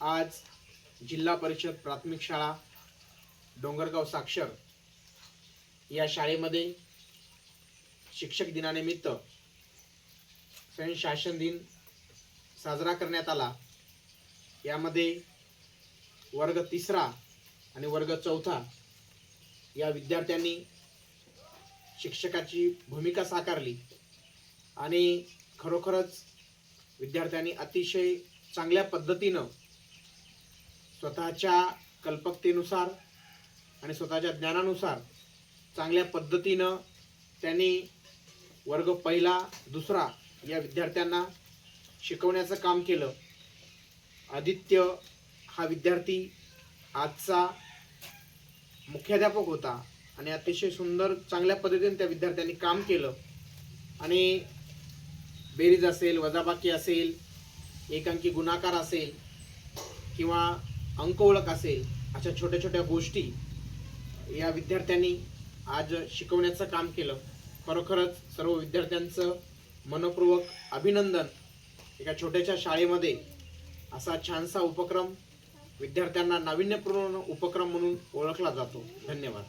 आज जिल्हा परिषद प्राथमिक शाळा डोंगरगाव साक्षर या शाळेमध्ये शिक्षक दिनानिमित्त स्वयंशासन दिन साजरा करण्यात आला. यामध्ये वर्ग तिसरा आणि वर्ग चौथा या विद्यार्थ्यांनी शिक्षकाची भूमिका साकारली आणि खरोखरच विद्यार्थ्यांनी अतिशय चांगल्या पद्धतीनं स्वतःच्या कल्पकतेनुसार आणि स्वतःच्या ज्ञानानुसार चांगल्या पद्धतीनं त्यांनी वर्ग पहिला दुसरा या विद्यार्थ्यांना शिकवण्याचं काम केलं. आदित्य हा विद्यार्थी आजचा मुख्याध्यापक होता आणि अतिशय सुंदर चांगल्या पद्धतीने त्या विद्यार्थ्यांनी काम केलं. आणि बेरीज असेल वजाबाकी असेल एकांकी गुणाकार असेल किंवा अंक ओळख असेल अशा छोट्या छोट्या गोष्टी या विद्यार्थ्यांनी आज शिकवण्याचं काम केलं. खरोखरच सर्व विद्यार्थ्यांचं मनपूर्वक अभिनंदन. एका छोट्याशा शाळेमध्ये असा छानसा उपक्रम विद्यार्थ्यांना नाविन्यपूर्ण उपक्रम म्हणून ओळखला जातो. धन्यवाद.